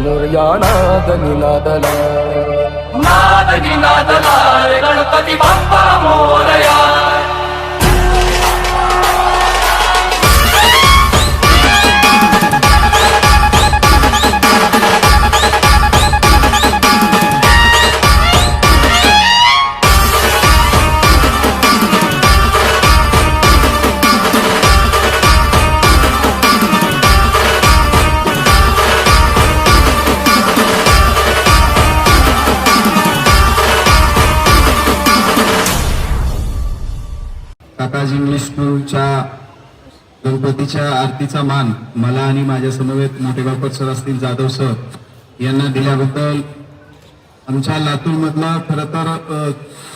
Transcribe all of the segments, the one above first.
ಧನುರ್ಯಾನಾದ ನಿನಾದಲ. ನಾದ ನಿನಾದಲ ಗಣಪತಿ ಬಾಪ್ಪ काकाजी इंग्लिश स्कूलच्या गणपतीच्या आरतीचा मान मला आणि माझ्या समवेत मोठे बापट सर असतील जाधव सर यांना दिल्याबद्दल आमच्या लातूरमधला खरं तर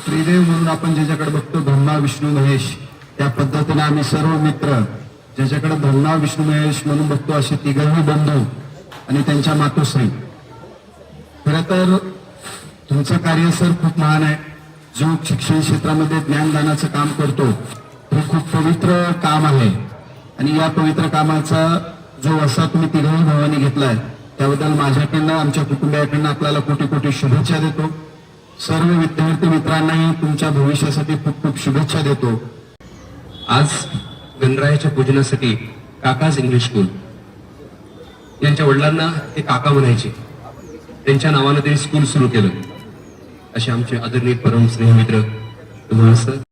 त्रिदेव म्हणून आपण ज्याच्याकडे बघतो ब्रह्मा विष्णू महेश त्या पद्धतीने आम्ही सर्व मित्र ज्याच्याकडे ब्रह्मा विष्णू महेश म्हणून बघतो असे तिघही बंधू आणि त्यांच्या मातोश्री. खरं तर तुमचं कार्य सर खूप महान आहे. जो शिक्षण क्षेत्रामध्ये ज्ञानदानाचं काम करतो हे खूप पवित्र काम आहे. आणि या पवित्र कामाचा जो वसा तुम्ही तिघही भावाने घेतलाय त्याबद्दल माझ्याकडनं आमच्या कुटुंबियाकडनं आपल्याला कोटी कोटी शुभेच्छा देतो. सर्व विद्यार्थी मित्रांनाही तुमच्या भविष्यासाठी खूप खूप शुभेच्छा देतो. आज गणरायाच्या पूजनासाठी काकाज इंग्लिश स्कूल यांच्या वडिलांना ते काका म्हणायचे. त्यांच्या नावानं त्यांनी स्कूल सुरू केलं. असे आमचे आदरणीय परम स्नेहमित्र तुम्हाला सर